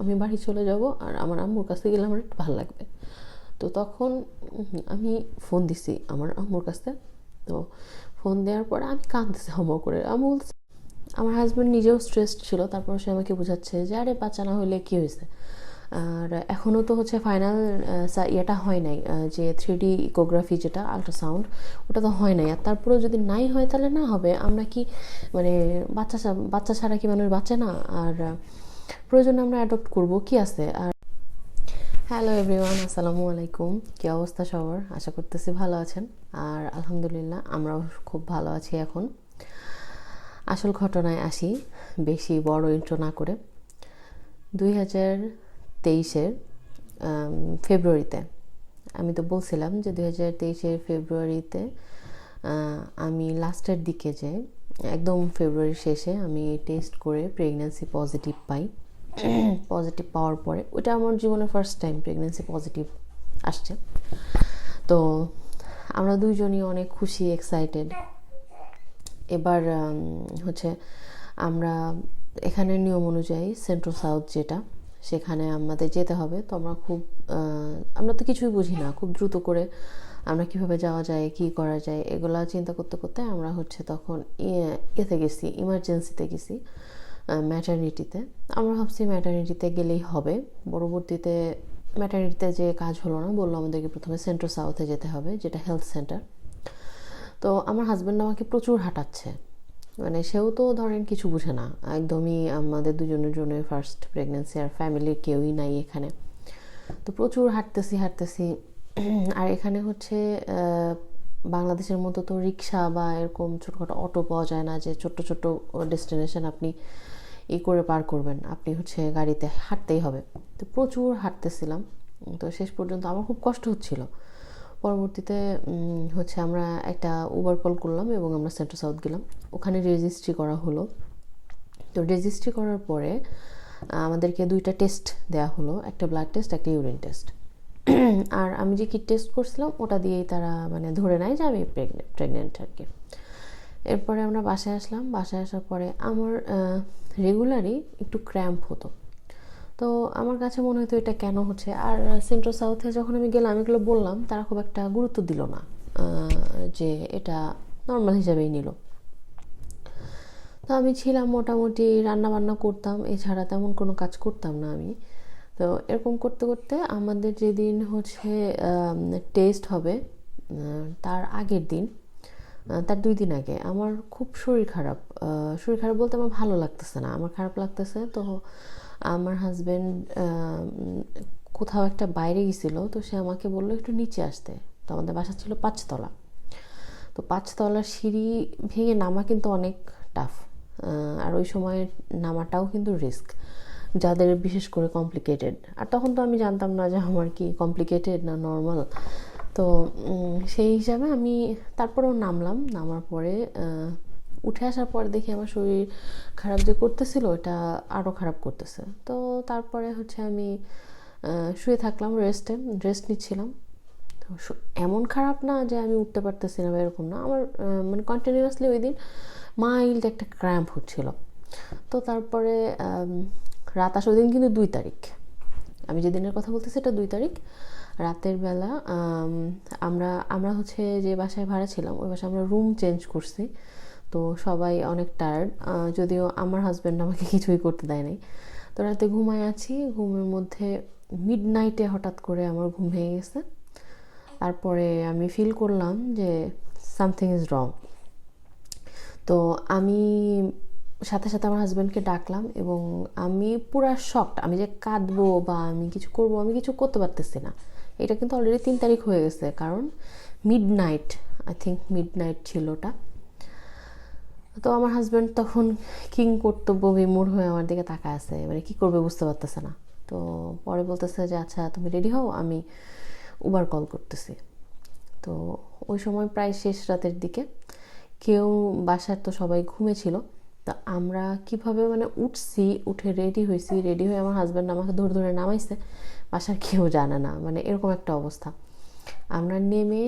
আমি বাড়ি চলে যাব আর আমার আম্মুর কাছে গেলে আমার একটু ভালো লাগবে। তো তখন আমি ফোন দিছি আমার আম্মুর কাছে। তো ফোন দেওয়ার পরে আমি কাঁদতেছি হম করে। আম্মু বলছে, আমার হাজব্যান্ড নিজেও স্ট্রেস ছিল, তারপর সে আমাকে বোঝাচ্ছে যে, আরে বাচ্চা না হলে কী হয়েছে আর এখনও তো হচ্ছে ফাইনাল ইয়েটা হয় নাই যে থ্রি ডি ইকোগ্রাফি যেটা আল্ট্রাসাউন্ড ওটা তো হয় নাই। আর তারপরেও যদি নাই হয় তাহলে না হবে। আমরা কি মানে বাচ্চা বাচ্চা ছাড়া কি মানুষ বাচ্চা না? আর প্রয়োজনে আমরা অ্যাডপ্ট করব। কি আছে? আর হ্যালো এভরিওয়ান আসসালামু আলাইকুম। কী অবস্থা সবার? আশা করতেছি ভালো আছেন। আর আলহামদুলিল্লাহ, আমরাও খুব ভালো আছি এখন। আসল ঘটনায় আসি, বেশি বড় ইন্ট্রো না করে। দুই হাজার তেইশের ফেব্রুয়ারিতে, আমি তো বলছিলাম যে দুই হাজার তেইশের ফেব্রুয়ারিতে আমি লাস্টের দিকে যে, একদম ফেব্রুয়ারির শেষে আমি টেস্ট করে প্রেগন্যান্সি পজিটিভ পাই। পজিটিভ পাওয়ার পরে ওটা আমার জীবনে ফার্স্ট টাইম প্রেগনেন্সি পজিটিভ আসছে। তো আমরা দুইজনই অনেক খুশি এক্সাইটেড এবার হচ্ছে আমরা এখানের নিয়ম অনুযায়ী সেন্ট্রাল সাউথ যেটা, সেখানে আমাদের যেতে হবে। তো আমরা খুব আমরা তো কিছুই বুঝি না, খুব দ্রুত করে আমরা কীভাবে যাওয়া যায়, কি করা যায়, এগুলা চিন্তা করতে করতে আমরা হচ্ছে তখন ইয়ে- ইয়েতে গেছি ইমার্জেন্সিতে গেছি। ম্যাটার্নিটিতে আমরা ভাবছি ম্যাটার্নিটিতে গেলেই হবে। পরবর্তীতে ম্যাটার্নিটিতে যে কাজ হলো না, বলল আমাদেরকে প্রথমে সেন্ট্রাল সাউথে যেতে হবে, যেটা হেলথ সেন্টার তো আমার হাজব্যান্ড আমাকে প্রচুর হাঁটাচ্ছে। মানে সেও তো ধরেন কিছু বুঝে না। একদমই আমাদের দুজনের জন্য ফার্স্ট প্রেগনেন্সি আর ফ্যামিলির কেউই নাই এখানে। তো প্রচুর হাঁটতেছি হাঁটতেছি। আর এখানে হচ্ছে বাংলাদেশের মতো তো রিক্সা বা এরকম ছোটোখাটো অটো পাওয়া যায় না যে ছোট্ট ছোট্ট ডেস্টিনেশন আপনি ই করে পার করবেন। আপনি হচ্ছে গাড়িতে হাঁটতেই হবে। তো প্রচুর হাঁটতেছিলাম। তো শেষ পর্যন্ত আমার খুব কষ্ট হচ্ছিল। পরবর্তীতে হচ্ছে আমরা একটা উবার কল করলাম এবং আমরা সেন্ট্রাল সাউথ গেলাম। ওখানে রেজিস্ট্রি করা হলো। তো রেজিস্ট্রি করার পরে, আমাদেরকে দুইটা টেস্ট দেওয়া হলো। একটা ব্লাড টেস্ট একটা ইউরিন টেস্ট আর আমি যে কি টেস্ট করছিলাম, ওটা দিয়েই তারা মানে ধরে নেয় যে আমি প্রেগনেন্ট প্রেগনেন্ট আর কি। এরপরে আমরা বাসায় আসলাম। বাসায় আসার পরে আমার রেগুলারই একটু ক্র্যাম্প হতো। তো আমার কাছে মনে হতো এটা কেন হচ্ছে? আর সেন্ট্রাল সাউথে যখন আমি গেলাম, এগুলো বললাম, তারা খুব একটা গুরুত্ব দিল না যে এটা নর্মাল হিসাবেই নিল। তো আমি ছিলাম, মোটামুটি রান্না বান্না করতাম, এছাড়া তেমন কোনো কাজ করতাম না আমি। তো এরকম করতে করতে আমাদের যেদিন হচ্ছে টেস্ট হবে তার আগের দিন তার দুই দিন আগে। আমার খুব শরীর খারাপ। শরীর খারাপ বলতে আমার ভালো লাগতেছে না। আমার খারাপ লাগতেছে, তো আমার হাজব্যান্ড কোথাও একটা বাইরে গেছিল, তো সে আমাকে বলল, একটু নিচে আসতে। তো আমাদের বাসা ছিল পাঁচতলা। তো পাঁচতলার সিঁড়ি ভেঙে নামা কিন্তু অনেক টাফ আর ওই সময় নামাটাও কিন্তু রিস্ক যাদের বিশেষ করে কমপ্লিকেটেড আর তখন তো আমি জানতাম না যে আমার কি কমপ্লিকেটেড না নর্মাল তো সেই হিসাবে আমি তারপরেও নামলাম। নামার পরে উঠে আসার পর দেখি আমার শরীর খারাপ যে করতেছিল এটা আরও খারাপ করতেছে। তো তারপরে হচ্ছে আমি শুয়ে থাকলাম রেস্টে রেস্ট নিচ্ছিলাম। তো এমন খারাপ না যে আমি উঠতে পারতেছি না এরকম না। আমার মানে কন্টিনিউয়াসলি ওই দিন মাইল্ড একটা ক্র্যাম্প হচ্ছিল। তো তারপরে রাত আসা ওই দিন কিন্তু দুই তারিখ। আমি যেদিনের কথা বলতেছি, এটা দুই তারিখ। রাতের বেলা আমরা আমরা হচ্ছে যে বাসায় ভাড়া ছিলাম, ওই বাসায় আমরা রুম চেঞ্জ করছি। তো সবাই অনেক টায়ার্ড যদিও আমার হাজব্যান্ড আমাকে কিছুই করতে দেয় নাই। তো রাতে ঘুমায় আছি, ঘুমের মধ্যে মিড নাইটে হঠাৎ করে আমার ঘুম ভেঙে গেছে। তারপরে আমি ফিল করলাম যে সামথিং ইজ রং তো আমি সাথে সাথে আমার হাজব্যান্ডকে ডাকলাম এবং আমি পুরা শকড আমি যে কাঁদবো বা আমি কিছু করব, আমি কিছু করতে পারতেছি না। এটা কিন্তু অলরেডি তিন তারিখ হয়ে গেছে, কারণ midnight I think midnight ছিল ওটা। তো আমার হাজব্যান্ড তখন কিং কর্তব্য বিমূঢ় হয়ে আমার দিকে তাকায় আছে মানে কী করবে বুঝতে পারতেছে না। তো পরে বলতেছে যে আচ্ছা তুমি রেডি হও, আমি উবার কল করতেছি। তো ওই সময় প্রায় শেষ রাতের দিকে কেউ বাসার তো সবাই ঘুমেছিল, তো আমরা কীভাবে মানে উঠছি, উঠে রেডি হয়েছি রেডি হয়ে আমার হাজব্যান্ড আমাকে ধরে ধরে নামাইছে। বাসার কেউ জানে না। মানে এরকম একটা অবস্থা। আমরা নেমে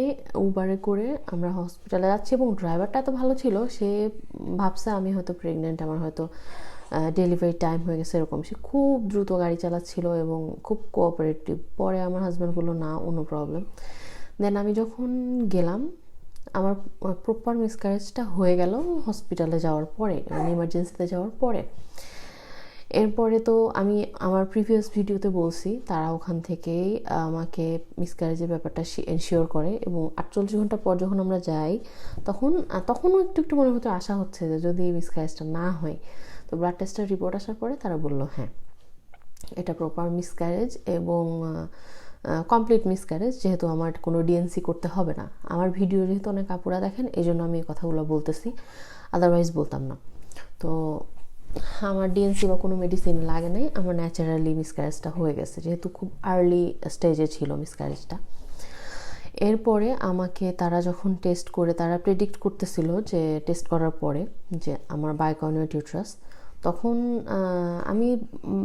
উবারে করে আমরা হসপিটালে যাচ্ছি এবং ড্রাইভারটা এত ভালো ছিল, সে ভাবছে আমি হয়তো প্রেগনেন্ট আমার হয়তো ডেলিভারি টাইম হয়ে গেছে এরকম। সে খুব দ্রুত গাড়ি চালাচ্ছিল এবং খুব কোঅপারেটিভ পরে আমার হাজব্যান্ড বলল, না, কোনো প্রবলেম দেন আমি যখন গেলাম, আমার প্রপার মিসক্যারেজটা হয়ে গেল হসপিটালে যাওয়ার পরে মানে ইমার্জেন্সিতে যাওয়ার পরে। এরপরে তো আমি আমার প্রিভিয়াস ভিডিওতে বলছি, তারা ওখান থেকেই আমাকে মিসক্যারেজের ব্যাপারটা এনশিওর করে এবং আটচল্লিশ ঘণ্টা পর যখন আমরা যাই, তখন, তখনও একটু একটু মনে হতে আশা হচ্ছে যে যদি মিসক্যারেজটা না হয়, তো ব্লাড টেস্টের রিপোর্ট আসার পরে তারা বলল হ্যাঁ এটা প্রপার মিসক্যারেজ এবং কমপ্লিট মিসক্যারেজ যেহেতু আমার কোনো ডিএনসি করতে হবে না। আমার ভিডিও যেহেতু অনেক আপুরা দেখেন এই জন্য আমি এই কথাগুলো বলতেছি আদারওয়াইজ বলতাম না। তো আমার ডিএনসি বা কোনো মেডিসিন লাগে নাই, আমার ন্যাচারালি মিসক্যারেজটা হয়ে গেছে, যেহেতু খুব আর্লি স্টেজে ছিল মিসক্যারেজটা এরপরে আমাকে তারা যখন টেস্ট করে, তারা প্রেডিক্ট করতেছিল যে টেস্ট করার পরে যে আমার বায়োকনিউট ইউট্রাস তখন আমি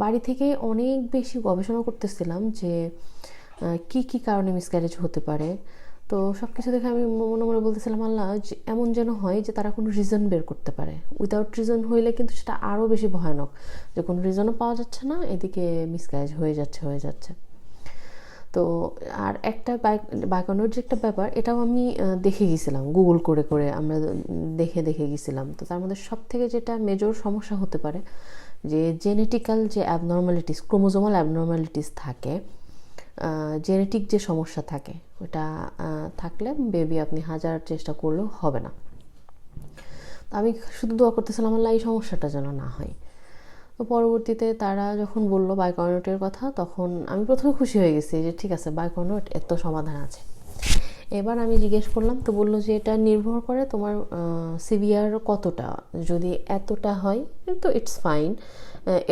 বাড়ি থেকে অনেক বেশি গবেষণা করতেছিলাম যে কি কি কারণে মিসক্যারেজ হতে পারে তো সব কিছু দেখে আমি মনে মনে বলতেছিলাম, আল্লাহ, যে এমন যেন হয় যে তারা কোনো রিজন বের করতে পারে। উইদাউট রিজন হইলে কিন্তু সেটা আরও বেশি ভয়ানক। যে কোনো রিজনও পাওয়া যাচ্ছে না, এদিকে মিসক্যারেজ হয়ে যাচ্ছে হয়ে যাচ্ছে। তো আর একটা বায়কানোর যে একটা ব্যাপার, এটাও আমি দেখে গেছিলাম গুগল করে করে আমরা দেখে দেখে গেছিলাম। তো তার মধ্যে সব থেকে যেটা মেজর সমস্যা হতে পারে, যে জেনেটিক্যাল যে অ্যাবনর্মালিটিস ক্রোমোজোমাল অ্যাবনর্মালিটিস থাকে জেনেটিক যে সমস্যা থাকে ওটা থাকলে বেবি আপনি হাজার চেষ্টা করলেও হবে না। তো আমি শুধু দোয়া করতেছিলাম, আল্লাহ এই সমস্যাটা যেন না হয়। তো পরবর্তীতে তারা যখন বলল বাইকর্নোটের কথা, তখন আমি প্রথমে খুশি হয়ে গেছি যে ঠিক আছে বাইকর্নোট এত সমাধান আছে। এবার আমি জিজ্ঞেস করলাম, তো বলল যে এটা নির্ভর করে তোমার সিভিয়ার কতটা? যদি এতটা হয়, তো ইটস ফাইন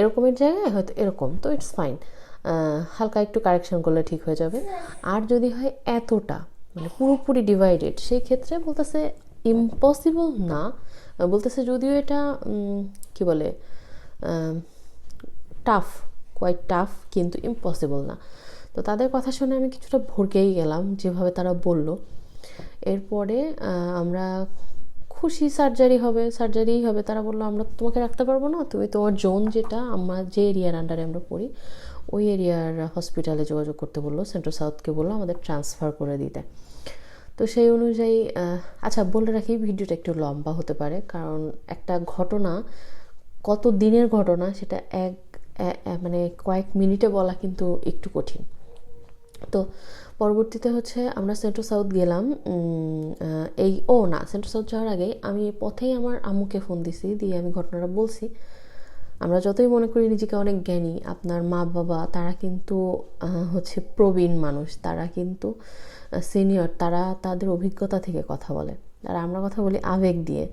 এরকমের জায়গায় হয়তো এরকম, তো ইটস ফাইন হালকা একটু কারেকশন করলে ঠিক হয়ে যাবে। আর যদি হয় এতটা মানে পুরোপুরি ডিভাইডেড সেই ক্ষেত্রে বলতেছে ইম্পসিবল না। বলতেছে যদিও এটা কি বলে টাফ কোয়াইট টাফ কিন্তু ইম্পসিবল না। তো তাদের কথা শুনে আমি কিছুটা ভরকেই গেলাম, যেভাবে তারা বলল। এরপরে আমরা খুশি সার্জারি হবে সার্জারিই হবে। তারা বলল, আমরা তোমাকে রাখতে পারব না, তুমি তোমার জোন যেটা, আমরা যে এরিয়ার আন্ডারে আমরা পড়ি ওই এরিয়ার হসপিটালে যোগাযোগ করতে বলল সেন্ট্রাল সাউথকে বলল আমাদের ট্রান্সফার করে দিতে। তো সেই অনুযায়ী আচ্ছা বলে রাখি, ভিডিওটা একটু লম্বা হতে পারে, কারণ একটা ঘটনা, কত দিনের ঘটনা, সেটা এক মানে কয়েক মিনিটে বলা কিন্তু একটু কঠিন। তো পরবর্তীতে হচ্ছে আমরা সেন্ট্রাল সাউথ গেলাম এই, ও না সেন্ট্রাল সাউথ যাওয়ার আগে আমি পথেই আমার আম্মুকে ফোন দিছি, দিয়ে আমি ঘটনাটা বলছি। আমরা যতই মনে করি নিজেকে অনেক জ্ঞানী, আপনার মা বাবা, তারা কিন্তু হচ্ছে প্রবীণ মানুষ, তারা কিন্তু সিনিয়র তারা তাদের অভিজ্ঞতা থেকে কথা বলে। আর আমরা কথা বলি আবেগ দিয়ে।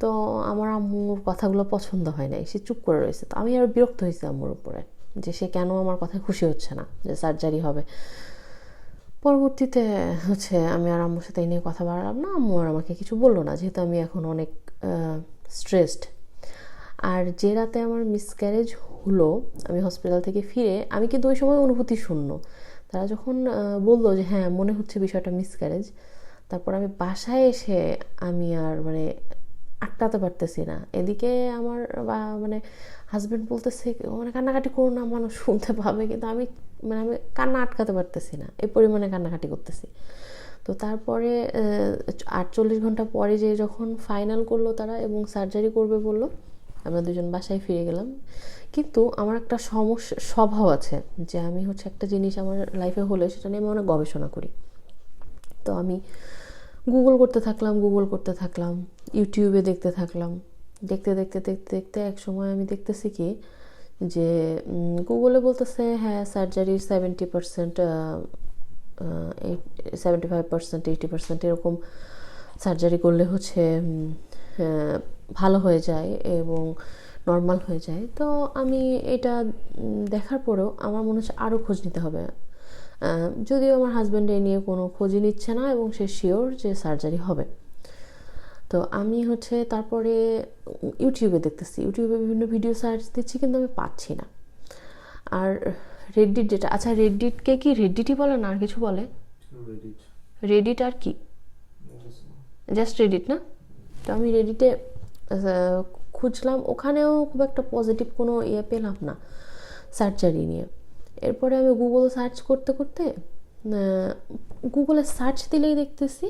তো আমার আম্মুর কথাগুলো পছন্দ হয় নাই, সে চুপ করে রয়েছে। তো আমি আর বিরক্ত হয়েছি আম্মুর উপরে, যে সে কেন আমার কথায় খুশি হচ্ছে না, যে সার্জারি হবে। পরবর্তীতে, হচ্ছে আমি আর আম্মুর সাথে এই নিয়ে কথা বাড়ালাম। না, আম্মু আর আমাকে কিছু বলল না, যেহেতু আমি এখন অনেক স্ট্রেসড আর যে রাতে আমার মিসক্যারেজ হলো, আমি হসপিটাল থেকে ফিরে, আমি কিন্তু ওই সময় অনুভূতি শূন্য। তারা যখন বলল যে হ্যাঁ মনে হচ্ছে বিষয়টা মিসক্যারেজ তারপর আমি বাসায় এসে আমি আর মানে আটকাতে পারতেছি না। এদিকে আমার বা মানে হাজব্যান্ড বলতেছে মানে কান্নাকাটি করো না, মানুষ শুনতে পাবে। কিন্তু আমি মানে আমি কান্না আটকাতে পারতেছি না এই পরিমাণে কান্নাকাটি করতেছি। তো তারপরে আটচল্লিশ ঘণ্টা পরে যে যখন ফাইনাল করল তারা এবং সার্জারি করবে বলল আমরা দুজন বাসায় ফিরে গেলাম। কিন্তু আমার একটা সমস্যা, স্বভাব আছে যে আমি হচ্ছে একটা জিনিস আমার লাইফে হলে সেটা নিয়ে আমি অনেক গবেষণা করি। তো আমি গুগল করতে থাকলাম গুগল করতে থাকলাম ইউটিউবে দেখতে থাকলাম। দেখতে দেখতে দেখতে দেখতে এক সময় আমি দেখতেছি কি যে গুগলে বলতেছে হ্যাঁ সার্জারির seventy percent seventy five percent eighty percent এরকম সার্জারি করলে হচ্ছে ভালো হয়ে যায় এবং নর্মাল হয়ে যায়। তো আমি এটা দেখার পরেও আমার মনে হচ্ছে আরও খোঁজ নিতে হবে। যদিও আমার হাজব্যান্ড এ নিয়ে কোনো খোঁজই নিচ্ছে না এবং সে শিওর যে সার্জারি হবে। তো আমি হচ্ছে তারপরে ইউটিউবে দেখতেছি। ইউটিউবে বিভিন্ন ভিডিও সার্চ দিচ্ছি কিন্তু আমি পাচ্ছি না। আর রেডিট যেটা আচ্ছা রেডিটকে কি রেডিটই বলে না আর কিছু বলে? রেডিট আর কি? জাস্ট রেডিট না? তো আমি রেডিটে খুঁজলাম। ওখানেও খুব একটা পজিটিভ কোনো ইয়ে পেলাম না সার্জারি নিয়ে। এরপরে আমি গুগল সার্চ করতে করতে গুগলে সার্চ দিলেই দেখতেছি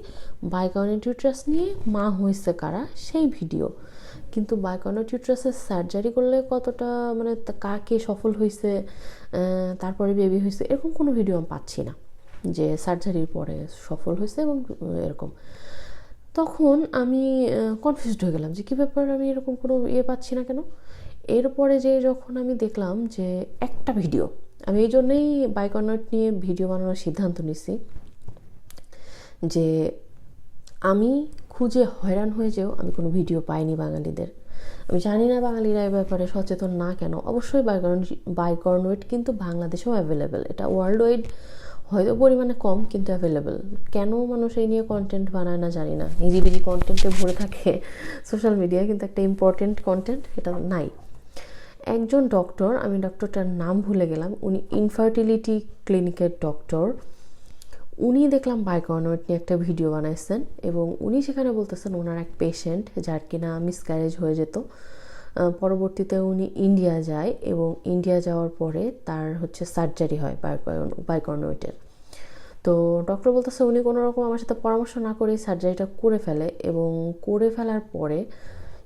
বাইকনিটিউট্রাস নিয়ে মা হয়েছে কারা, সেই ভিডিও কিন্তু বাইকনিটিউট্রাসের সার্জারি করলে কতটা মানে কাকে সফল হয়েছে তারপরে বেবি হয়েছে এরকম কোনো ভিডিও আমি পাচ্ছি না যে সার্জারির পরে সফল হয়েছে এবং এরকম। তখন আমি কনফিউজড হয়ে গেলাম যে কী ব্যাপার আমি এরকম কোনো ইয়ে পাচ্ছি না কেন? এরপরে যে যখন আমি দেখলাম যে একটা ভিডিও আমি এই জন্যই বাইকনাট নিয়ে ভিডিও বানানোর সিদ্ধান্ত নিছি যে আমি খুঁজে হয়রান হয়ে যেও আমি কোনো ভিডিও পাইনি বাঙালিদের। আমি জানি না বাঙালিরা এ ব্যাপারে সচেতন না কেন। অবশ্যই বাইকর্ন বাইকর্নওয়েট কিন্তু বাংলাদেশেও অ্যাভেলেবেল এটা ওয়ার্ল্ড ওয়াইড হয়তো পরিমাণে কম কিন্তু অ্যাভেলেবেল কেন মানুষ এই নিয়ে কন্টেন্ট বানায় না জানি না। নিজিবিজি কন্টেন্টে ভরে থাকে সোশ্যাল মিডিয়ায় কিন্তু একটা ইম্পর্টেন্ট কন্টেন্ট এটা নাই। একজন ডক্টর আমি ডক্টরটার নাম ভুলে গেলাম, উনি ইনফার্টিলিটি ক্লিনিকের ডক্টর উনি দেখলাম বাইকর্নওয়েট নিয়ে একটা ভিডিও বানাইছেন এবং উনি সেখানে বলতেছেন, ওনার এক পেশেন্ট যার কিনা মিসক্যারেজ হয়ে যেত। পরবর্তীতে উনি ইন্ডিয়া যায় এবং ইন্ডিয়া যাওয়ার পরে তার হচ্ছে সার্জারি হয় বাইকর্নওয়েটের তো ডক্টর বলতেছে উনি কোনো রকম আমার সাথে পরামর্শ না করেই সার্জারিটা করে ফেলে এবং করে ফেলার পরে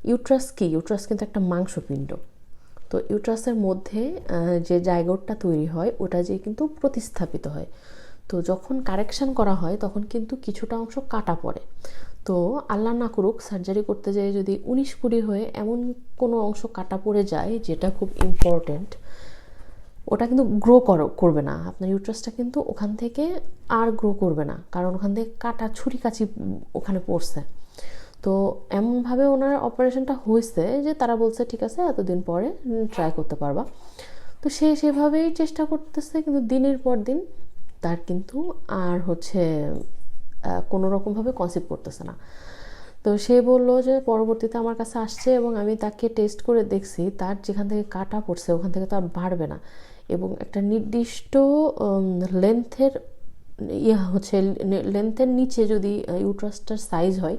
ইউট্রাস কি? ইউট্রাস কিন্তু একটা মাংসপিণ্ড। তো ইউট্রাসের মধ্যে যে জায়গোটটা তৈরি হয়, ওটা যে কিন্তু প্রতিস্থাপিত হয়। তো যখন কারেকশান করা হয়, তখন কিন্তু কিছুটা অংশ কাটা পড়ে। তো আল্লাহ না করুক সার্জারি করতে যেয়ে যদি উনিশ কুড়ি হয়ে এমন কোনো অংশ কাটা পড়ে যায় যেটা খুব ইম্পর্ট্যান্ট ওটা কিন্তু গ্রো করো, করবে না। আপনার ইউট্রাসটা কিন্তু ওখান থেকে আর গ্রো করবে না, কারণ ওখান থেকে কাটা ছুরি কাচি ওখানে পড়ছে। তো এমনভাবে ওনার অপারেশনটা হয়েছে যে তারা বলছে, ঠিক আছে, এতদিন পরে ট্রাই করতে পারবা। তো সে সেভাবেই চেষ্টা করতেছে, কিন্তু দিনের পর দিন তার কিন্তু আর হচ্ছে কোনো রকমভাবে কনসেপ্ট করতেছে না। তো সে বলল যে পরবর্তীতে আমার কাছে আসছে এবং আমি তাকে টেস্ট করে দেখছি, তার যেখান থেকে কাটা পড়ছে ওখান থেকে তো আর বাড়বে না। এবং একটা নির্দিষ্ট লেন্থের ইয়ে হচ্ছে লেন্থের নিচে যদি ইউট্রাসটার সাইজ হয়,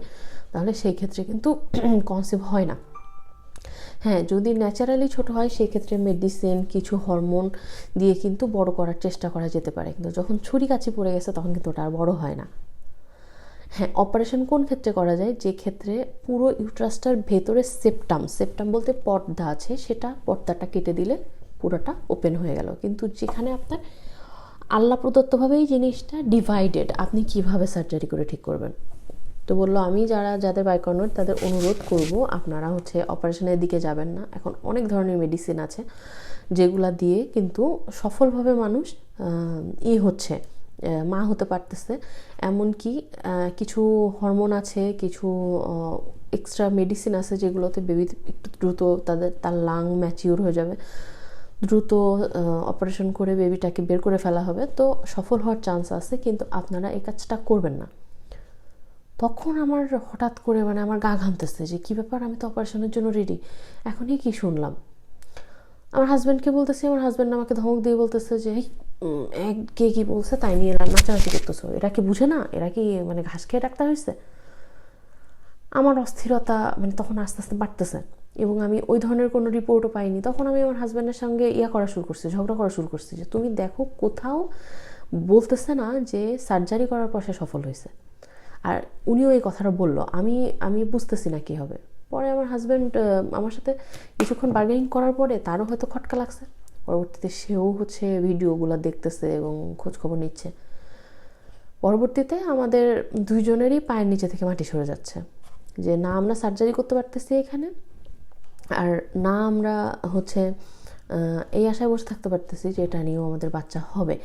তাহলে সেই ক্ষেত্রে কিন্তু কনসেপ্ট হয় না। হ্যাঁ যদি ন্যাচারালি ছোট হয় সেক্ষেত্রে মেডিসিন কিছু হরমোন দিয়ে কিন্তু বড় করার চেষ্টা করা যেতে পারে। কিন্তু যখন ছুরি কাছি পড়ে গেছে, তখন কিন্তু ওটা আর বড় হয় না। হ্যাঁ অপারেশন কোন ক্ষেত্রে করা যায়? যে ক্ষেত্রে পুরো ইউট্রাসটার ভেতরে সেপটাম সেপটাম বলতে পর্দা আছে, সেটা পর্দাটা কেটে দিলে পুরোটা ওপেন হয়ে গেল। কিন্তু যেখানে আপনার আল্লাহ প্রদত্তভাবেই জিনিসটা ডিভাইডেড আপনি কীভাবে সার্জারি করে ঠিক করবেন? তো বলল, আমি যারা, যাদের বাইকর্নর তাদের অনুরোধ করব, আপনারা হচ্ছে অপারেশনের দিকে যাবেন না। এখন অনেক ধরনের মেডিসিন আছে, যেগুলা দিয়ে কিন্তু সফলভাবে মানুষ ই হচ্ছে। মা হতে পারতেছে। এমনকি কিছু হরমোন আছে, কিছু এক্সট্রা মেডিসিন আছে যেগুলোতে বেবি একটু দ্রুত তাদের, তার লাং ম্যাচিওর হয়ে যাবে। দ্রুত অপারেশন করে বেবিটাকে বের করে ফেলা হবে। তো সফল হওয়ার চান্স আছে, কিন্তু আপনারা এই কাজটা করবেন না। তখন আমার হঠাৎ করে মানে আমার গা ঘামতেছে যে, কী ব্যাপার? আমি তো অপারেশনের জন্য রেডি এখনই কি শুনলাম? আমার হাজব্যান্ডকে বলতেছি, আমার হাজব্যান্ড আমাকে ধমক দিয়ে বলতেছে যে এক কে কী বলছে তাই নিয়ে নাচানাচি করতেছো? এরা কি বুঝে না? এরা কি মানে ঘাস খেয়ে ডাক্তার হয়েছে আমার অস্থিরতা মানে তখন আস্তে আস্তে বাড়তেছে। এবং আমি ওই ধরনের কোনো রিপোর্টও পাইনি। তখন আমি আমার হাজব্যান্ডের সঙ্গে ইয়া করা শুরু করছি, ঝগড়া করা শুরু করছি যে, তুমি দেখো, কোথাও বলতেছে না যে সার্জারি করার পর সে সফল হয়েছে আর উনিও এই কথাটা বলল, আমি আমি বুঝতেছি না কী হবে। পরে আমার হাজব্যান্ড আমার সাথে কিছুক্ষণ বার্গেনিং করার পরে তারও হয়তো খটকা লাগছে। পরবর্তীতে সেও হচ্ছে ভিডিওগুলো দেখতেছে এবং খোঁজখবর নিচ্ছে। পরবর্তীতে আমাদের দুইজনেরই পায়ের নিচে থেকে মাটি সরে যাচ্ছে। যে না আমরা সার্জারি করতে পারতেছি এখানে, আর না আমরা হচ্ছে এই আশায় বসে থাকতে পারতেছি যে এটা নিয়েও আমাদের বাচ্চা হবে।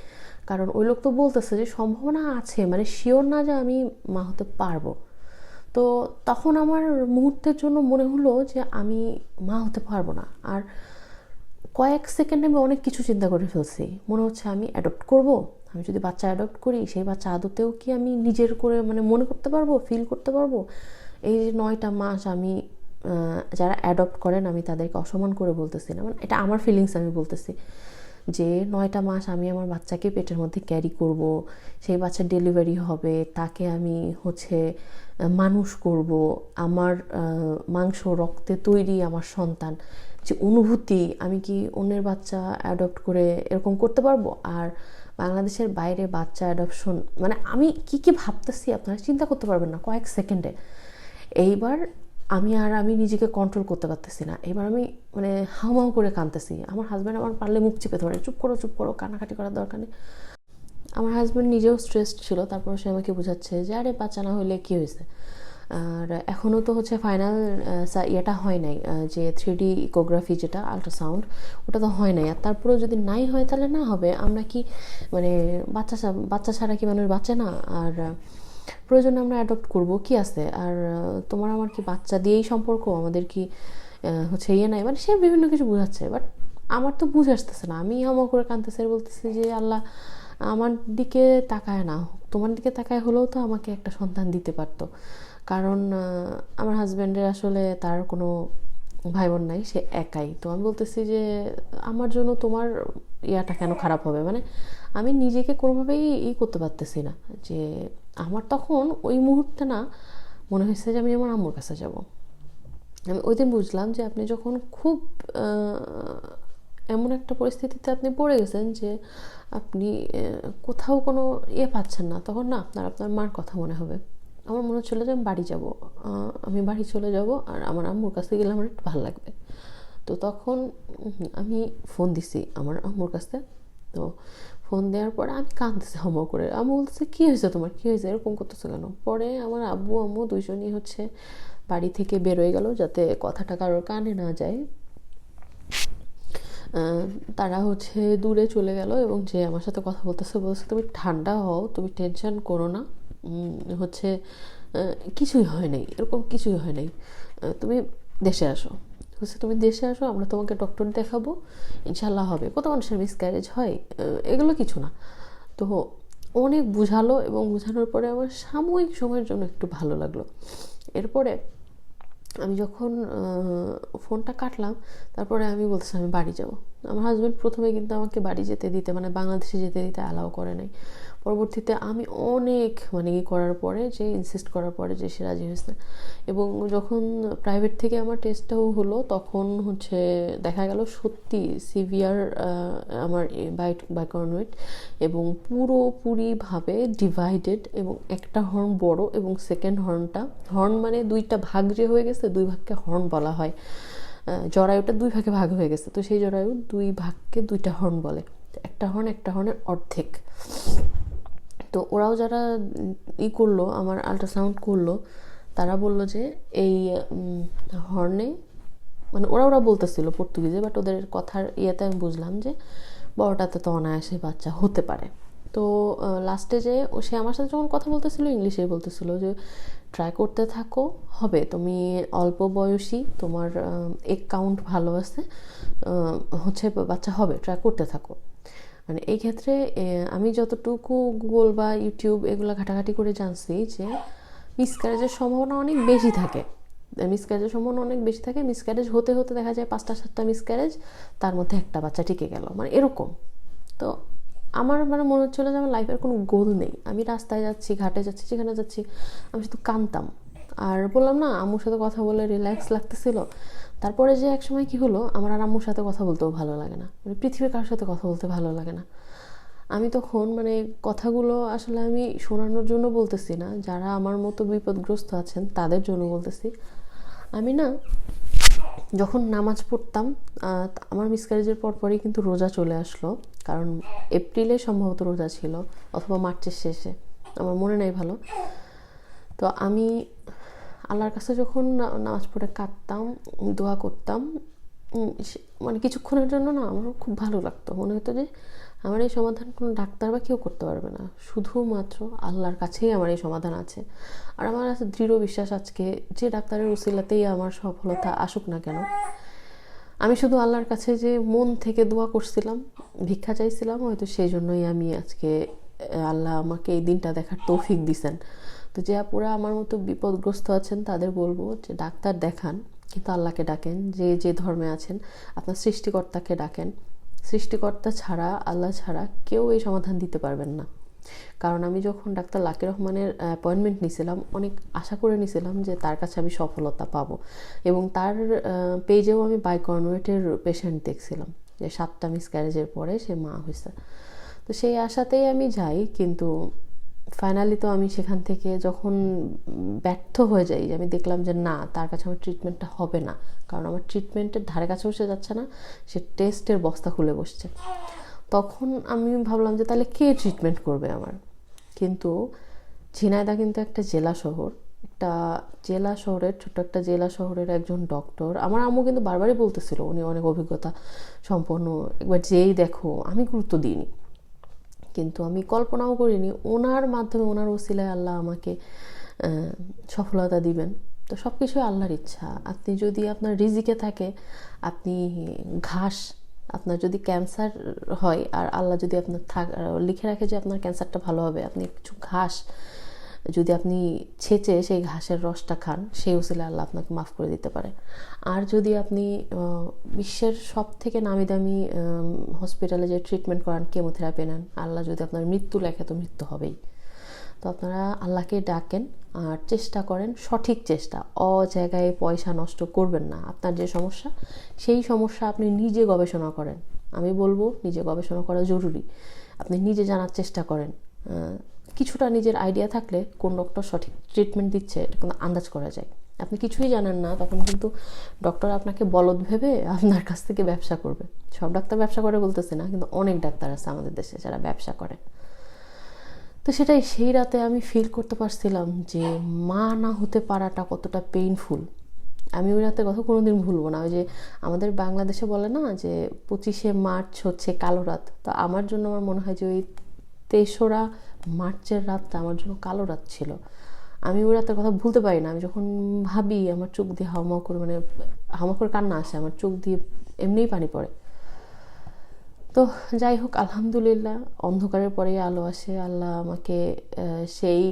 কারণ ওই লোক তো বলতেছে যে সম্ভাবনা আছে মানে শিওর না যে আমি মা হতে পারব। তো তখন আমার মুহূর্তের জন্য মনে হলো যে আমি মা হতে পারব না। আর কয়েক সেকেন্ডে আমি অনেক কিছু চিন্তা করে ফেলছি। মনে হচ্ছে আমি অ্যাডপ্ট করব। আমি যদি বাচ্চা অ্যাডপ্ট করি, সেই বাচ্চা আদতেও কি আমি নিজের করে মানে মনে করতে পারব ফিল করতে পারব? এই যে নয়টা মাস আমি যারা অ্যাডপ্ট করেন, আমি তাদেরকে অসম্মান করে বলতেছি না। মানে এটা আমার ফিলিংস আমি বলতেছি যে নয়টা মাস আমি আমার বাচ্চাকে পেটের মধ্যে ক্যারি করব, সেই বাচ্চার ডেলিভারি হবে, তাকে আমি হচ্ছে, মানুষ করব, আমার মাংস, রক্তে তৈরি আমার সন্তান। যে অনুভূতি, আমি কি অন্যের বাচ্চা অ্যাডপ্ট করে এরকম করতে পারব? আর বাংলাদেশের বাইরে বাচ্চা অ্যাডপশন মানে আমি কি কি ভাবতেছি আপনারা চিন্তা করতে পারবেন না কয়েক সেকেন্ডে। এইবার আমি আর আমি নিজেকে কন্ট্রোল করতে পারতেছি না। এবার আমি মানে হাউমাউ করে কাঁদতেছি। আমার হাজব্যান্ড আমার পারলে মুখ চেপে ধরে, চুপ করো চুপ করো কানাকাটি করার দরকার নেই। আমার হাজব্যান্ড নিজেও স্ট্রেসড ছিল, তারপর সে আমাকে বোঝাচ্ছে যে, আরে বাচ্চা না হলে কী হয়েছে আর এখনও তো হচ্ছে ফাইনাল ইয়েটা হয় নাই যে থ্রি ডি ইকোগ্রাফি যেটা আল্ট্রাসাউন্ড ওটা তো হয় নাই। আর তারপরেও যদি নাই হয়, তাহলে না হবে। আমরা কি মানে বাচ্চা বাচ্চা ছাড়া কি মানুষ বাঁচে না? আর প্রয়োজনে আমরা অ্যাডপ্ট করব। কি আছে? আর তোমার আমার কি বাচ্চা দিয়েই সম্পর্ক? আমাদের কি হচ্ছে ইয়ে নাই? মানে সে বিভিন্ন কিছু বোঝাচ্ছে বাট আমার তো বুঝে আসতেছে না। আমি আমার করে কাঁদতেছে বলতেছি যে, আল্লাহ, আমার দিকে তাকায় না। তোমার দিকে তাকায় হলেও তো আমাকে একটা সন্তান দিতে পারতো। কারণ আমার হাজব্যান্ডের আসলে তার কোনো ভাই বোন নাই, সে একাই। তো আমি বলতেছি যে, আমার জন্য তোমার ইয়াটা কেন খারাপ হবে? মানে আমি নিজেকে কোনোভাবেই ই করতে পারতেছি না যে, আমার তখন ওই মুহূর্তে না মনে হয়েছে যে, আমি আমার আম্মুর কাছে যাব। আমি ওই দিন বুঝলাম যে, আপনি যখন খুব এমন একটা পরিস্থিতিতে আপনি পড়ে গেছেন যে, আপনি কোথাও কোনো ইয়ে পাচ্ছেন না, তখন না আপনার আপনার মার কথা মনে হবে। আমার মনে হচ্ছিল যে আমি বাড়ি যাব। আমি বাড়ি চলে যাব আর আমার আম্মুর কাছে গেলে আমার একটু ভালো লাগবে। তো তখন আমি ফোন দিছি আমার আম্মুর কাছে তো ফোন দেওয়ার পরে আমি কাঁদতেছি হম করে। আম্মু বলতেছে, কী হয়েছে তোমার? কী হয়েছে? এরকম করতেছো কেন? পরে আমার আব্বু, আম্মু দুইজনই হচ্ছে বাড়ি থেকে বেরোয় গেল যাতে কথাটা কারোর কানে না যায়। তারা হচ্ছে দূরে চলে গেল এবং যে আমার সাথে কথা বলতেছে বলছে তুমি ঠান্ডা হও, তুমি টেনশন করো না। হচ্ছে কিছুই হয় নাই, এরকম কিছুই হয় নাই। তুমি দেশে আসো। হচ্ছে তুমি দেশে আসো, আমরা তোমাকে ডক্টর দেখাবো ইনশাল্লাহ হবে। কত মানুষের মিসক্যারেজ হয়? এগুলো কিছু না। তো অনেক বুঝালো এবং বোঝানোর পরে আমার সাময়িক সময়ের জন্য একটু ভালো লাগল। এরপরে আমি যখন ফোনটা কাটলাম, তারপরে আমি বলতেছি, আমি বাড়ি যাব। আমার হাজব্যান্ড প্রথমে কিন্তু আমাকে বাড়ি যেতে দিতে মানে বাংলাদেশে যেতে দিতে অ্যালাউ করে নাই। পরবর্তীতে আমি অনেক মানে ই করার পরে যে ইনসিস্ট করার পরে যে সে রাজি হয়েছে। এবং যখন প্রাইভেট থেকে আমার টেস্টটাও হলো, তখন হচ্ছে দেখা গেল সত্যি সিভিয়ার আমার বাইট বাইকর্নওয়েট এবং পুরোপুরিভাবে ডিভাইডেড এবং একটা হর্ন বড় এবং সেকেন্ড হর্নটা হর্ন মানে দুইটা ভাগ যে হয়ে গেছে, দুই ভাগকে হর্ন বলা হয়। জরায়ুটা দুই ভাগে ভাগ হয়ে গেছে। তো সেই জরায়ু দুই ভাগকে দুইটা হর্ন বলে। একটা হর্ন একটা হর্নের অর্ধেক। তো ওরাও যারা ই করল, আমার আল্ট্রাসাউন্ড করল, তারা বলল যে এই হর্নে মানে ওরা ওরা বলতেছিল পর্তুগিজে বাট ওদের কথার ইয়েতে আমি বুঝলাম যে বড়টাতে তো অনায়াসে বাচ্চা হতে পারে। তো লাস্টে যে সে আমার সাথে যখন কথা বলতেছিল ইংলিশেই বলতেছিল যে ট্রাই করতে থাকো, হবে। তুমি অল্প বয়সী, তোমার এক কাউন্ট ভালো আছে হচ্ছে বাচ্চা হবে ট্রাই করতে থাকো। মানে এই ক্ষেত্রে আমি যতটুকু গুগল বা ইউটিউব এগুলো ঘাটাঘাটি করে জানছি যে মিসক্যারেজের সম্ভাবনা অনেক বেশি থাকে। মিসক্যারেজের সম্ভাবনা অনেক বেশি থাকে। মিসক্যারেজ হতে হতে দেখা যায় পাঁচটা, সাতটা মিসক্যারেজ তার মধ্যে একটা বাচ্চা টিকে গেল। মানে এরকম। তো আমার মানে মনে হচ্ছিল যে আমার লাইফের কোনো গোল নেই। আমি রাস্তায় যাচ্ছি, ঘাটে যাচ্ছি, যেখানে যাচ্ছি, আমি শুধু কানতাম আর বললাম না, আম্মুর সাথে কথা বলে রিল্যাক্স লাগতেছিল। তারপরে যে এক সময় কি হলো, আমার আর আম্মুর সাথে কথা বলতেও ভালো লাগে না। মানে পৃথিবীর কারোর সাথে কথা বলতে ভালো লাগে না। আমি তখন মানে কথাগুলো আসলে আমি শোনানোর জন্য বলতেছি না। যারা আমার মতো বিপদগ্রস্ত আছেন, তাদের জন্য বলতেছি। আমি না, যখন নামাজ পড়তাম আমার মিসক্যারেজের পরপরই কিন্তু রোজা চলে আসলো। কারণ এপ্রিলে সম্ভবত রোজা ছিল, অথবা মার্চের শেষে। আমার মনে নাই ভালো। তো আমি আল্লাহর কাছে যখন নামাজ পড়ে কাঁদতাম, দোয়া করতাম মানে কিছুক্ষণের জন্য না আমার খুব ভালো লাগতো। মনে হতো যে আমার এই সমাধান কোনো ডাক্তার বা কেউ করতে পারবে না। শুধুমাত্র আল্লাহর কাছেই আমার এই সমাধান আছে। আর আমার আছে দৃঢ় বিশ্বাস আজকে যে ডাক্তারের উসিলাতেই আমার সফলতা আসুক না কেন, আমি শুধু আল্লাহর কাছে যে মন থেকে দোয়া করছিলাম, ভিক্ষা চাইছিলাম, হয়তো সেই জন্যই আমি আজকে আল্লাহ আমাকে এই দিনটা দেখার তৌফিক দিছেন। তো যে আপুরা আমার মতো বিপদগ্রস্ত আছেন, তাদের বলব যে ডাক্তার দেখান, কিন্তু আল্লাহকে ডাকেন, যে যে ধর্মে আছেন, আপনার সৃষ্টিকর্তাকে ডাকেন। সৃষ্টিকর্তা ছাড়া, আল্লাহ ছাড়া কেউ এই সমাধান দিতে পারবেন না। কারণ আমি যখন ডাক্তার লাকির রহমানের অ্যাপয়েন্টমেন্ট নিয়েছিলাম অনেক আশা করে নিয়েছিলাম যে তার কাছে আমি সফলতা পাবো। এবং তার পেজেও আমি বাইকর্নোয়েটের পেশেন্ট দেখছিলাম, যে সাতটা মিসক্যারেজের পরে সে মা হয়েছে তো সেই আশাতেই আমি যাই, কিন্তু ফাইনালি তো আমি সেখান থেকে যখন ব্যর্থ হয়ে যাই আমি দেখলাম যে না, তার কাছে আমার ট্রিটমেন্টটা হবে না, কারণ আমার ট্রিটমেন্টের ধারে কাছেও সে যাচ্ছে না, সে টেস্টের বস্তা খুলে বসছে। তখন আমি ভাবলাম যে তাহলে কে ট্রিটমেন্ট করবে আমার? কিন্তু ঝিনাইদা কিন্তু একটা জেলা শহর, একটা জেলা শহরের, ছোট্ট একটা জেলা শহরের একজন ডক্টর আমার আম্মু কিন্তু বারবারই বলতেছিল, উনি অনেক অভিজ্ঞতা সম্পন্ন, একবার যেই দেখো, আমি গুরুত্ব দিইনি। কিন্তু আমি কল্পনাও করিনি ওনার মাধ্যমে, ওনার ওসিলায় আল্লাহ আমাকে সফলতা দিবেন। তো সব কিছুই আল্লাহর ইচ্ছা। আপনি যদি আপনার রিজিকে থাকে, আপনি ঘাস, আপনার যদি ক্যান্সার হয়, আর আল্লাহ যদি আপনার থাক, লিখে রাখে যে আপনার ক্যান্সারটা ভালো হবে, আপনি কিছু ঘাস যদি আপনি ছেঁচে সেই ঘাসের রসটা খান, সেই উসিলে আল্লাহ আপনাকে মাফ করে দিতে পারে। আর যদি আপনি বিশ্বের সব থেকে নামি দামি হসপিটালে যে ট্রিটমেন্ট করান কেমোথেরাপি নেন, আল্লাহ যদি আপনার মৃত্যু লেখে, তো মৃত্যু হবেই। তো আপনারা আল্লাহকে ডাকেন আর চেষ্টা করেন, সঠিক চেষ্টা অ জায়গায় পয়সা নষ্ট করবেন না। আপনার যে সমস্যা, সেই সমস্যা আপনি নিজে গবেষণা করেন। আমি বলব, নিজে গবেষণা করা জরুরি। আপনি নিজে জানার চেষ্টা করেন কিছুটা নিজের আইডিয়া থাকলে কোন ডক্টর সঠিক ট্রিটমেন্ট দিচ্ছে, এটা কিন্তু আন্দাজ করা যায়। আপনি কিছুই জানেন না, তখন কিন্তু ডক্টর আপনাকে বলদ ভেবে আপনার কাছ থেকে ব্যবসা করবে। সব ডাক্তার ব্যবসা করে বলতেছে না, কিন্তু অনেক ডাক্তার আছে আমাদের দেশে যারা ব্যবসা করে। তো সেটাই, সেই রাতে আমি ফিল করতে পারছিলাম যে মা না হতে পারাটা কতটা পেইনফুল আমি ওই রাতের কথা কোনোদিন ভুলবো না, ওই যে আমাদের বাংলাদেশে বলে না যে পঁচিশে মার্চ হচ্ছে কালো রাত। তো আমার জন্য আমার মনে হয় যে ওই তেসরা মার্চের রাতটা আমার জন্য কালো রাত ছিল। আমি ওই রাতের কথা ভুলতে পারি না। আমি যখন ভাবি আমার চোখ দিয়ে হাওমা করে মানে হাওমা করে কান্না আসে, আমার চোখ দিয়ে এমনিই পানি পড়ে। তো যাই হোক, আলহামদুলিল্লাহ, অন্ধকারের পরে আলো আসে। আল্লাহ আমাকে সেই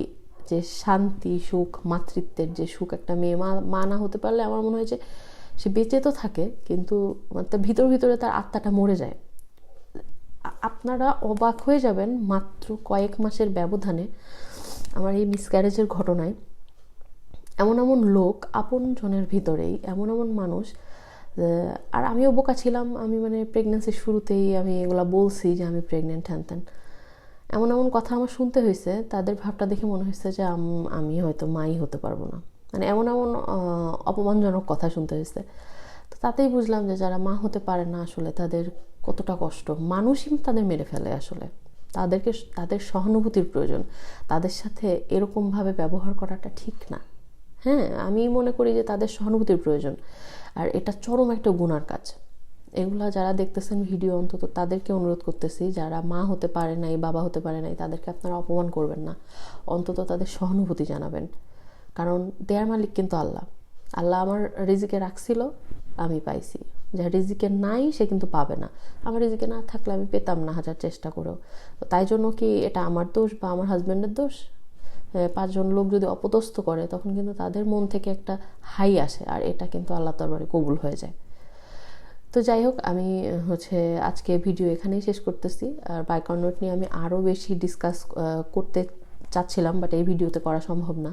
যে শান্তি, সুখ, মাতৃত্বের যে সুখ একটা মেয়ে মা মা না হতে পারলে আমার মনে হয় যে সে বেঁচে তো থাকে, কিন্তু মানে ভিতর ভিতরে তার আত্মাটা মরে যায়। আপনারা অবাক হয়ে যাবেন, মাত্র কয়েক মাসের ব্যবধানে আমার এই মিসক্যারেজের ঘটনায় এমন এমন লোক আপন জনের ভিতরেই, এমন এমন মানুষ আর আমিও বোকা ছিলাম, আমি মানে প্রেগনেন্সির শুরুতেই আমি এগুলা বলছি যে আমি প্রেগনেন্ট হ্যান ত্যান। এমন এমন কথা আমার শুনতে হয়েছে, তাদের ভাবটা দেখে মনে হয়েছে যে আমি হয়তো মাই হতে পারব না। মানে এমন এমন অপমানজনক কথা শুনতে হয়েছে। তো তাতেই বুঝলাম যে যারা মা হতে পারে না আসলে তাদের কতটা কষ্ট। মানুষই তাদের মেরে ফেলে আসলে। তাদেরকে তাদের সহানুভূতির প্রয়োজন। তাদের সাথে এরকমভাবে ব্যবহার করাটা ঠিক না। হ্যাঁ আমি মনে করি যে তাদের সহানুভূতির প্রয়োজন। আর এটা চরম একটা গুণার কাজ। এগুলা যারা দেখতেছেন ভিডিও অন্তত, তাদেরকে অনুরোধ করতেছি, যারা মা হতে পারে নাই, বাবা হতে পারে নাই, তাদেরকে আপনারা অপমান করবেন না। অন্তত তাদের সহানুভূতি জানাবেন। কারণ দেয়ার মালিক কিন্তু আল্লাহ। আল্লাহ আমার রিজিকে রাখছিল আমি পাইছি। যার রিজিকে নাই, সে কিন্তু পাবে না। আমার রিজিকে না থাকলে আমি পেতাম না হাজার চেষ্টা করেও। তাই জন্য কি এটা আমার দোষ বা আমার হাজব্যান্ডের দোষ? পাঁচজন লোক যদি অপদস্থ করে, তখন কিন্তু তাদের মন থেকে একটা হাই আসে, আর এটা কিন্তু আল্লাহ তরবারে কবুল হয়ে যায়। তো যাই হোক, আমি হচ্ছে আজকে ভিডিও এখানেই শেষ করতেছি। আর বাইকর নোট নিয়ে আমি আরও বেশি ডিসকাস করতে চাচ্ছিলাম বাট এই ভিডিওতে করা সম্ভব না।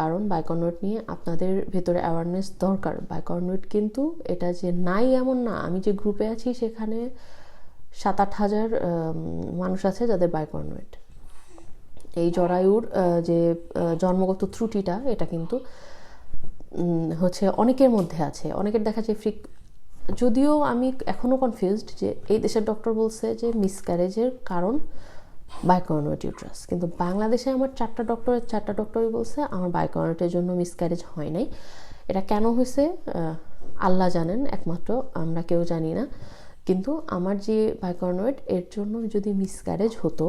কারণ বাইকর্নোট নিয়ে আপনাদের ভেতরে অ্যাওয়ারনেস দরকার। বাইকর্নোট কিন্তু এটা যে নাই এমন না, আমি যে গ্রুপে আছি সেখানে সাত আট হাজার মানুষ আছে যাদের বাইকর্নোট এই জরায়ুর যে জন্মগত ত্রুটিটা, এটা কিন্তু হচ্ছে অনেকের মধ্যে আছে। অনেকের দেখা যায় ফ্রিক যদিও আমি এখনও কনফিউজড যে এই দেশের ডক্টর বলছে যে মিসক্যারেজের কারণ বাইকর্নোয়েট ইউট্রাস কিন্তু বাংলাদেশে আমার চারটা ডক্টরের চারটা ডক্টরই বলছে, আমার বাইকর্নোয়েটের জন্য মিসক্যারেজ হয় নাই। এটা কেন হয়েছে? আল্লাহ জানেন, একমাত্র আমরা কেউ জানি না। কিন্তু আমার যে বাইকর্নোয়েট এর জন্য যদি মিসক্যারেজ হতো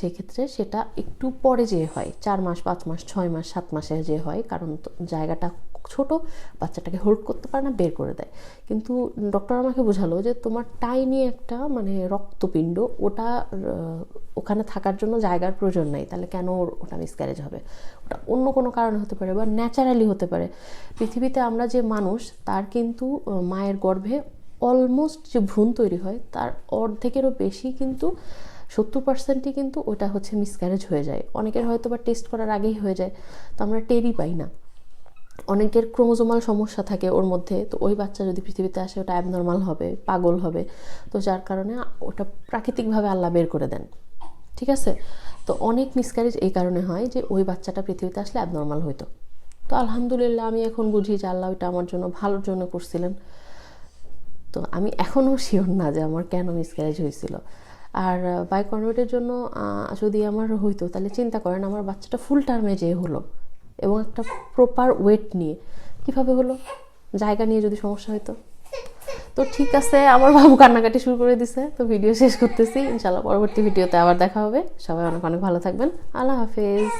সেক্ষেত্রে সেটা একটু পরে যে হয়, চার মাস, পাঁচ মাস, ছয় মাস, সাত মাসে যে হয়। কারণ জায়গাটা ছোট, বাচ্চাটাকে হোল্ড করতে পারে না, বের করে দেয়। কিন্তু ডক্টর আমাকে বোঝালো যে তোমার টাইনি একটা মানে রক্তপিণ্ড, ওটা ওখানে থাকার জন্য জায়গার প্রয়োজন নাই, তাহলে কেন ওটা মিসক্যারেজ হবে? ওটা অন্য কোনো কারণে হতে পারে বা ন্যাচারালি হতে পারে। পৃথিবীতে আমরা যে মানুষ, তার কিন্তু মায়ের গর্ভে অলমোস্ট যে ভ্রূণ তৈরি হয়, তার অর্ধেকেরও বেশি কিন্তু, সত্তর পার্সেন্টই কিন্তু ওটা হচ্ছে মিসক্যারেজ হয়ে যায়। অনেকের হয়তো বা টেস্ট করার আগেই হয়ে যায়। তো আমরা টেরই পাই না। অনেকের ক্রোমোজোমাল সমস্যা থাকে ওর মধ্যে, তো ওই বাচ্চা যদি পৃথিবীতে আসে ওটা অ্যাবনর্মাল হবে, পাগল হবে। তো যার কারণে ওটা প্রাকৃতিকভাবে আল্লাহ বের করে দেন। ঠিক আছে? তো অনেক মিসক্যারেজ এই কারণে হয় যে ওই বাচ্চাটা পৃথিবীতে আসলে অ্যাবনর্মাল হইতো। তো আলহামদুলিল্লাহ আমি এখন বুঝি যে আল্লাহ ওইটা আমার জন্য ভালোর জন্য করছিলেন। তো আমি এখনও শিওর না যে আমার কেন মিসক্যারেজ হয়েছিল। আর বাই কনভার্টের জন্য যদি আমার হইতো, তাহলে চিন্তা করেন আমার বাচ্চাটা ফুল টার্মে যে হলো। এবং একটা প্রপার ওয়েট নিয়ে। কীভাবে হলো? জায়গা নিয়ে যদি সমস্যা হতো তো? ঠিক আছে, আমার বাবু কান্নাকাটি শুরু করে দিছে। তো ভিডিও শেষ করতেছি। ইনশাল্লাহ পরবর্তী ভিডিওতে আবার দেখা হবে। সবাই অনেক অনেক ভালো থাকবেন। আল্লাহ হাফেজ।